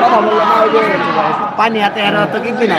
কথা বললাম পানি হাতে হেরা তো কি কিনা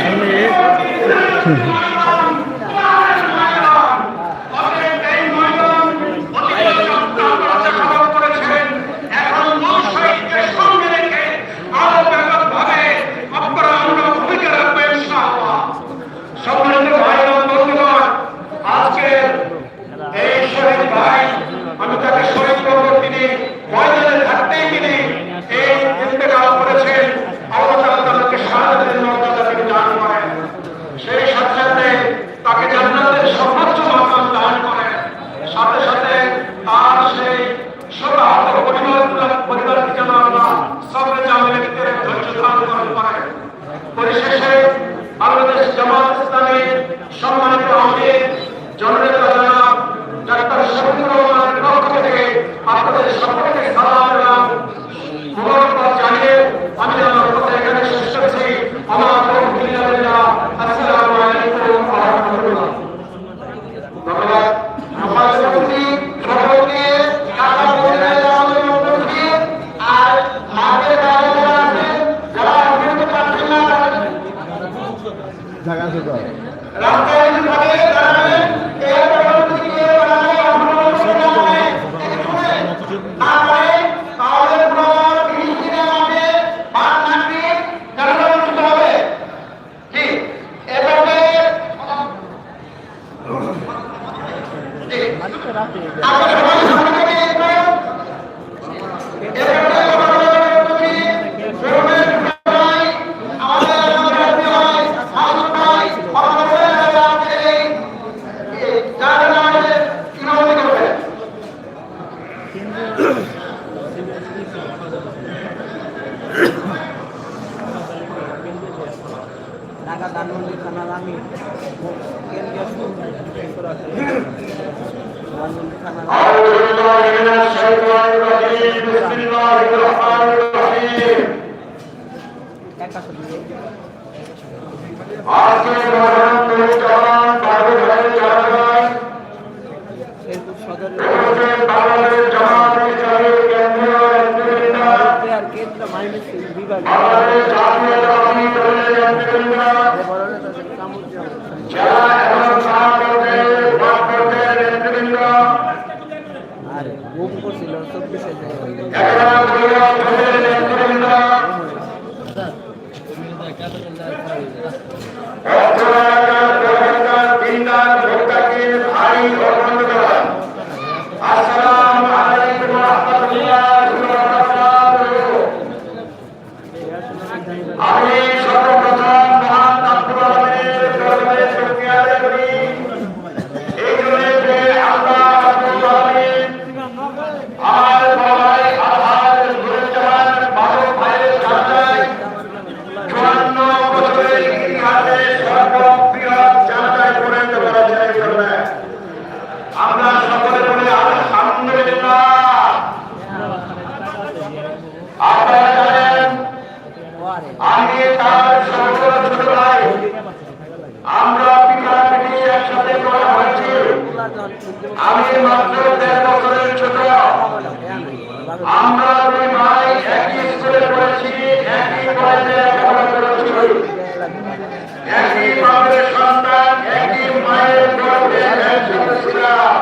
জায়গা আছে তো? রাখে Viva রাজনীতি করা আমি মাত্র দেড় বছরের ছোট। আমরা দুই ভাই একই স্কুলে পড়েছি একই কলেজে লেখাপড়া করেছি। একই বাপের সন্তান একই মায়ের গর্ভে একসাথে ছিলাম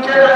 মানুষের